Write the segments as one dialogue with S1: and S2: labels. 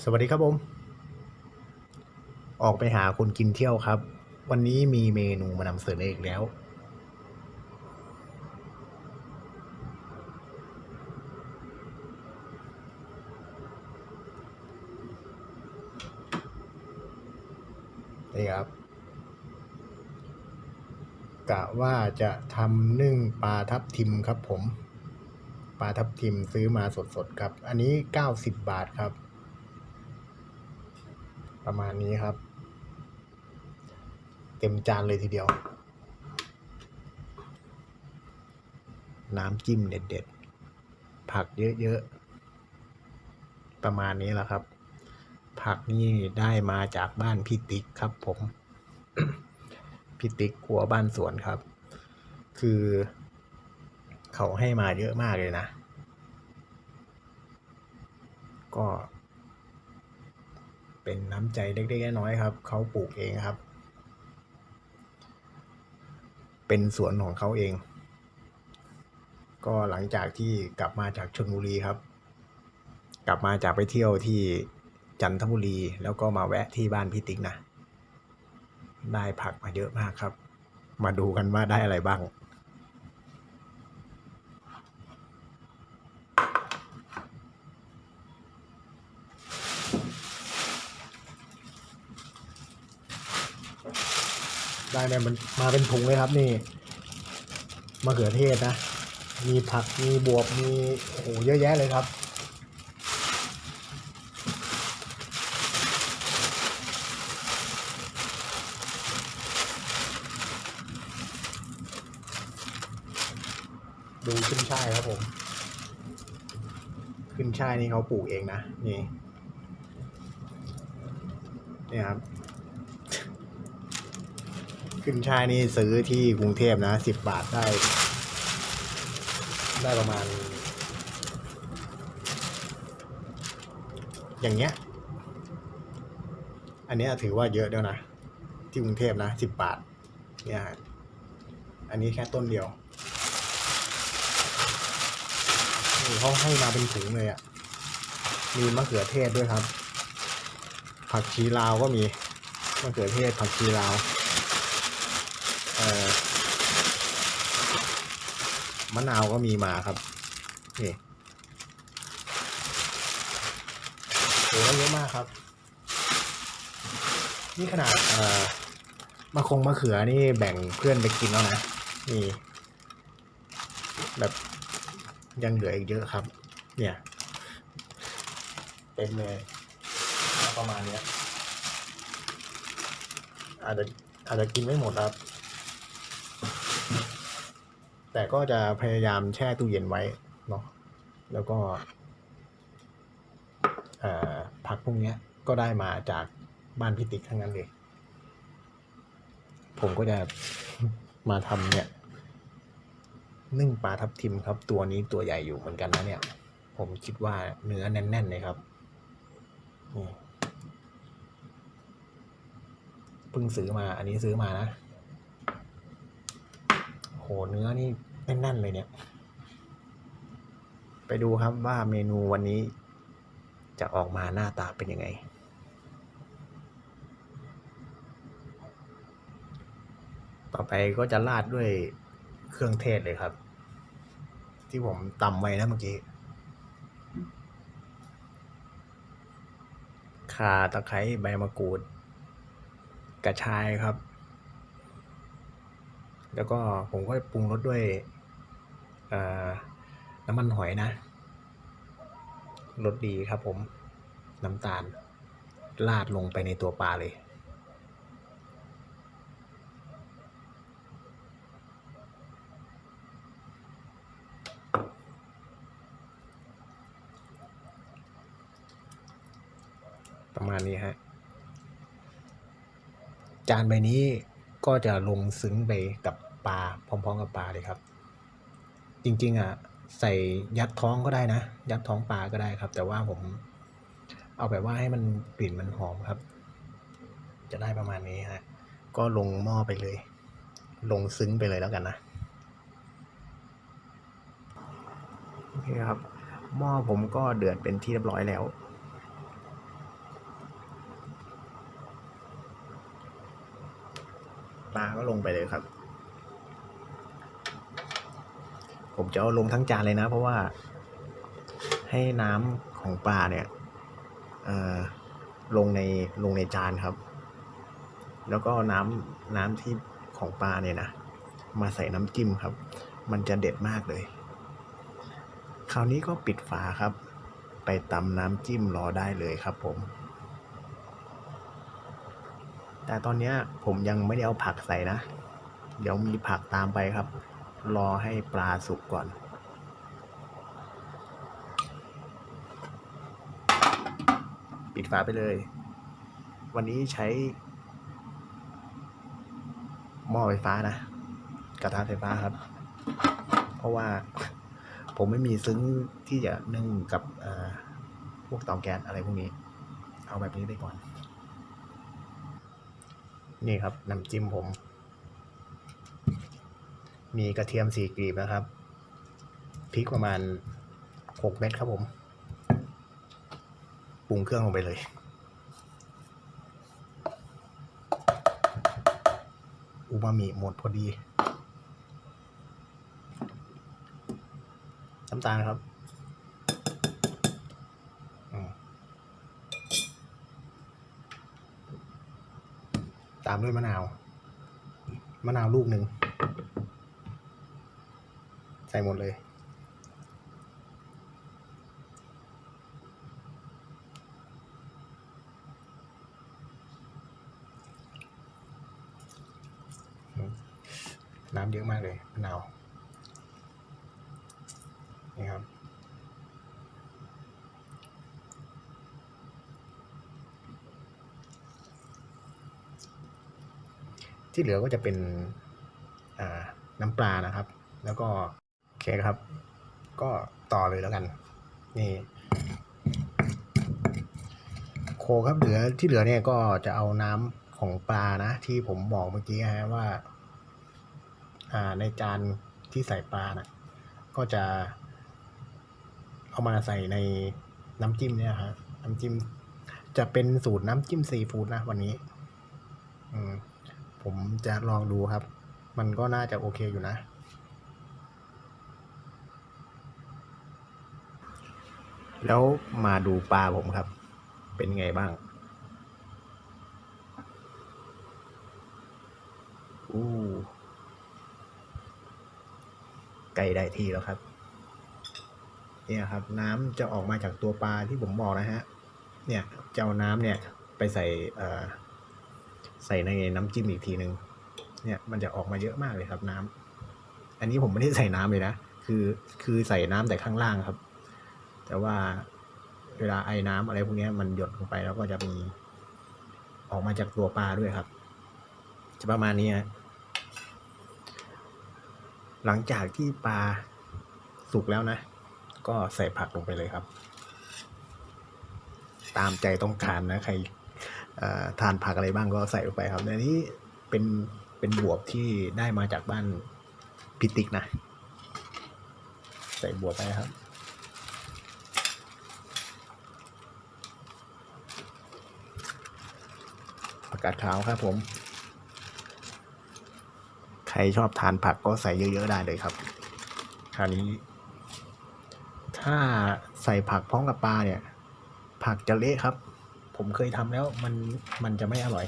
S1: สวัสดีครับผม ออกไปหาคนกินเที่ยวครับ วันนี้มีเมนูมานำเสนออีกแล้ว นี่ครับ กะว่าจะทำนึ่งปลาทับทิมครับผม ปลาทับทิมซื้อมาสดๆครับ อันนี้ 90 บาทครับ ประมาณนี้ครับ เต็มจานเลยทีเดียว น้ำจิ้มเด็ดๆ ผักเยอะๆ ประมาณนี้แหละครับ ผักนี่ได้มาจากบ้านพี่ติ๊กครับผม พี่ติ๊กขัวบ้านสวนครับ คือเขาให้มาเยอะมากเลยนะ ก็ เป็นน้ำใจเล็กๆน้อยๆครับเขาปลูกเองครับ เป็นสวนของเขาเอง ก็หลังจากที่กลับมาจากชลบุรีครับ กลับมาจากไปเที่ยวที่จันทบุรีแล้วก็มาแวะที่บ้านพี่ติ๊กนะ ได้ผักมาเยอะมากครับ มาดูกันว่าได้อะไรบ้าง เนี่ยมันมาเป็นถุงเลยครับนี่มะเขือเทศนะ มีผักมีบวบมีโอ้โหเยอะแยะเลยครับดูขึ้นช่ายครับผม ขึ้นช่ายนี่เขาปลูกเองนะ นี่ นี่ครับ ขึ้นช่ายนี่ซื้อที่กรุงเทพนะสิบบาทได้ ได้ประมาณ อย่างเงี้ย อันเนี้ยถือว่าเยอะแล้วนะ ที่กรุงเทพนะสิบบาท เนี่ยอันนี้แค่ต้นเดียวนี่เขาให้มาเป็นถุงเลยอะ่ะ มีมะเขือเทศด้วยครับ ผักชีลาวก็มีมะเขือเทศผักชีลาว มะนาวก็มีมาครับนี่โหเยอะมากครับ นี่ขนาดเอ่อมะคงมะเขือนี่แบ่งเพื่อนไปกินแล้วนะนี่แบบยังเหลืออีกเยอะครับ เนี่ยเต็มเลยประมาณเนี้ยอาจจะอาจจะกินไม่หมดครับ แต่ก็จะพยายามแช่ตู้เย็นไว้เนาะแล้วก็ผักพวกนี้ก็ได้มาจากบ้านพิติกทั้งนั้นเลย ผมก็จะมาทำเนี่ย นึ่งปลาทับทิมครับ ตัวนี้ตัวใหญ่อยู่เหมือนกันนะเนี่ย ผมคิดว่าเนื้อแน่นๆเลยครับเพิ่งซื้อมา อันนี้ซื้อมานะ โหเนื้อนี่แน่นๆเลยเนี่ย ไปดูครับว่าเมนูวันนี้จะออกมาหน้าตาเป็นยังไง ต่อไปก็จะราดด้วยเครื่องเทศเลยครับ ที่ผมตำไว้นะเมื่อกี้ข่าตะไคร้ใบมะกรูด กระชายครับ แล้วก็ผมก็ปรุงรสด้วยน้ำมันหอยนะรสดีครับผมน้ำตาลราดลงไปในตัวปลาเลย ประมาณนี้ฮะ จานใบนี้ ก็จะลงซึ้งไปกับปลาพร้อมๆกับปลาเลยครับ จริงๆอะใส่ยัดท้องก็ได้นะ ยัดท้องปลาก็ได้ครับ แต่ว่าผมเอาแบบว่าให้มันกลิ่นมันหอมครับ จะได้ประมาณนี้ฮะก็ลงหม้อไปเลย ลงซึ้งไปเลยแล้วกันนะโอเคครับหม้อผมก็เดือดเป็นที่เรียบร้อยแล้ว ปลาก็ลงไปเลยครับ ผมจะเอาลงทั้งจานเลยนะ เพราะว่า ให้น้ำของปลาเนี่ยลงในลงในจานครับ แล้วก็น้ำน้ำที่ของปลาเนี่ยนะ มาใส่น้ำจิ้มครับ มันจะเด็ดมากเลย คราวนี้ก็ปิดฝาครับ ไปตำน้ำจิ้มรอได้เลยครับผม แต่ตอนนี้ผมยังไม่ได้เอาผักใส่นะ เดี๋ยวมีผักตามไปครับ รอให้ปลาสุกก่อน ปิดฝาไปเลย วันนี้ใช้ หม้อไฟฟ้านะ กระทะไฟฟ้าครับ เพราะว่าผมไม่มีซึ้งที่จะนึ่งกับพวกเตาแก๊สอะไรพวกนี้ เอาแบบนี้ไปก่อน นี่ครับน้ำจิ้มผม มีกระเทียมสี่กลีบนะครับพริกประมาณหกเม็ดครับผมปรุงเครื่องลงไปเลยอูมามิหมดพอดีน้ำตาลครับอืมตามด้วยมะนาว มะนาวลูกหนึ่ง ใส่หมดเลย น้ำเยอะมากเลยมะนาว นี่ครับ ที่เหลือก็จะเป็นน้ำปลานะครับ แล้วก็โอเคครับ ก็ต่อเลยแล้วกัน นี่โคครับเหลือที่เหลือเนี่ยก็จะเอาน้ำของปลานะ ที่ผมบอกเมื่อกี้ฮะว่าอ่าในจานที่ใส่ปลานะก็จะเอามาใส่ในน้ำจิ้มเนี่ยฮะน้ำจิ้มจะเป็นสูตรน้ำจิ้มซีฟู้ดนะวันนี้ อืม ผมจะลองดูครับ มันก็น่าจะโอเคอยู่นะ แล้วมาดูปลาผมครับ เป็นไงบ้างอู้ใกล้ได้ที่แล้วครับ เนี่ยครับ น้ำจะออกมาจากตัวปลาที่ผมบอกนะฮะ เนี่ยจะเอาน้ำเนี่ยไปใส่เอ่อ ใส่ในน้ำจิ้มอีกทีหนึ่งเนี่ยมันจะออกมาเยอะมากเลยครับน้ำอันนี้ผมไม่ได้ใส่น้ำเลยนะคือคือใส่น้ำแต่ข้างล่างครับ แต่ว่าเวลาไอ้น้ำอะไรพวกนี้มันหยดลงไปแล้วก็จะมีออกมาจากตัวปลาด้วยครับ จะประมาณนี้ฮะหลังจากที่ปลาสุกแล้วนะ ก็ใส่ผักลงไปเลยครับ ตามใจต้องการนะใคร ทานผักอะไรบ้างก็ใส่ลงไปครับในนี้เป็นเป็นบวบที่ได้มาจากบ้านพิติกนะ ใส่บวบไปครับผักกาดขาวครับผม ใครชอบทานผักก็ใส่เยอะๆได้เลยครับคราวนี้ ถ้าใส่ผักพร้อมกับปลาเนี่ย ผักจะเละครับ ผมเคยทำแล้วมันมันจะไม่อร่อย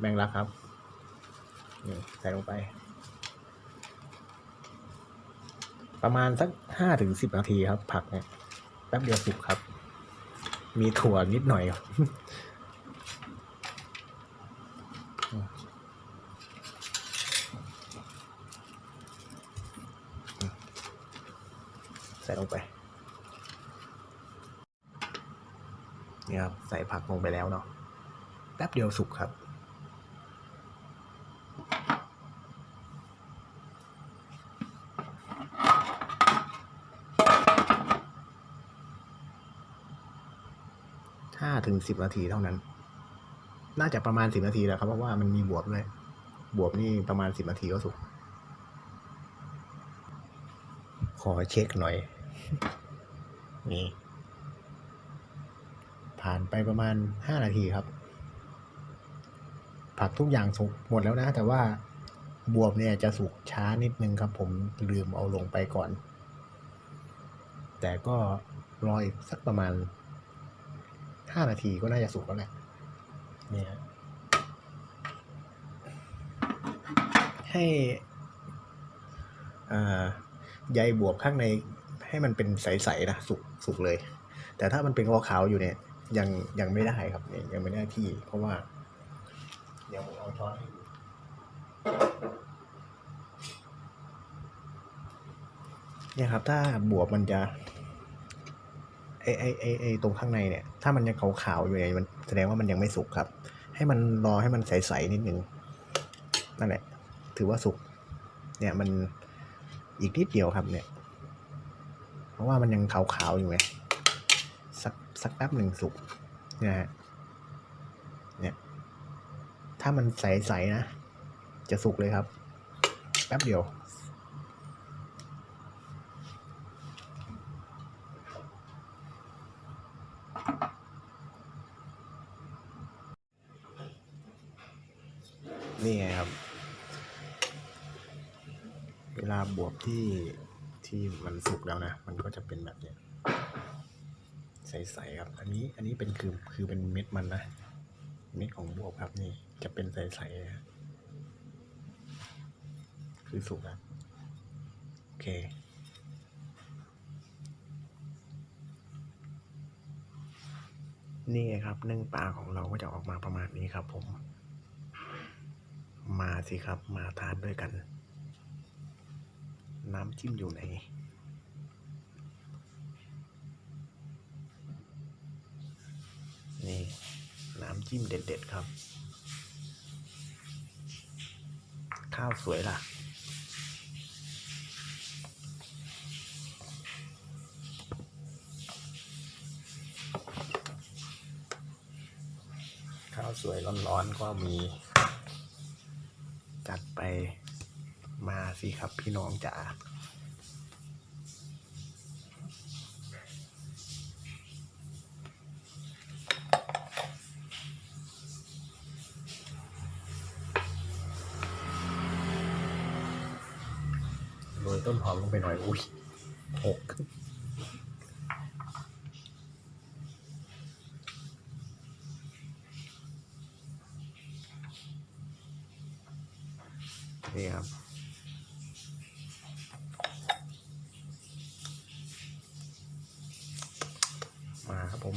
S1: แมงลักครับ นี่ใส่ลงไป ประมาณสักห้าถึงสิบนาทีครับ ผักเนี่ยแป๊บเดียวสุกครับ มีถั่วนิดหน่อยครับ ใส่ลงไป นี่ครับ ใส่ผักล งไปแล้วเนาะแป๊บเดียวสุกครับห้าถึงสิบนาทีเท่านั้น น่าจะประมาณสิบนาทีแหละครับ เพราะว่ามันมีบวบด้วยบวบนี่ประมาณสิบนาทีก็สุก ขอเช็คหน่อย นี่ ผ่านไปประมาณห้านาทีครับ ผักทุกอย่างสุกหมดแล้วนะ แต่ว่าบวบเนี่ยจะสุกช้านิดนึงครับ ผมลืมเอาลงไปก่อน แต่ก็รออีกสักประมาณห้านาทีก็น่าจะสุกแล้วแหละนี่ยให้อ่าใยบวบข้างในให้มันเป็นใสๆนะสุกสุกเลย แต่ถ้ามันเป็นขาวๆอยู่เนี่ย ยังยังไม่ได้ครับเนี่ยยังไม่ได้ที่ เพราะว่า เดี๋ยวผมเอาช้อนให้ดูเนี่ยครับ ถ้าบวบมันจะไอไอไอไอตรงข้างในเนี่ย ถ้ามันยังขาวๆอยู่เนี่ยมันแสดงว่ามันยังไม่สุกครับ ให้มันรอให้มันใสๆนิดนึงนั่นแหละ ถือว่าสุกเนี่ยมันอีกนิดเดียวครับเนี่ย เพราะว่ามันยังขาวๆอยู่ไง สักสักแป๊บหนึ่งสุกนี่ยฮะเนี่ยถ้ามันใสๆนะ จะสุกเลยครับ แป๊บเดียว นี่ไงครับ เวลาบวบที่ที่มันสุกแล้วนะ มันก็จะเป็นแบบเนี้ย ใสๆครับ อันนี้อันนี้เป็นคือคือเป็นเม็ดมันนะ เม็ดของบวบครับนี่ จะเป็นใสๆคือสุกแล้วโอเคนี่ครับนึ่งปลาของเราก็จะออกมาประมาณนี้ครับผม มาสิครับมาทานด้วยกัน น้ำจิ้มอยู่ไหนำจิ้มเด็ด ๆ ครับ ข้าวสวยล่ะ ข้าวสวยร้อนๆก็มี จัดไปมาสิครับพี่น้องจ๋า ต้นหอมลงไปหน่อย อุ้ยหกนี่ครับมาครับผม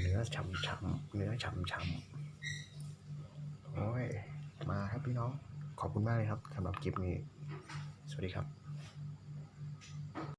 S1: เนื้อฉ่ำๆเนื้อฉ่ำๆ ๆโอ้ยมาครับพี่น้องขอบคุณมากเลยครับสำหรับคลิปนี้ สวัสดีครับ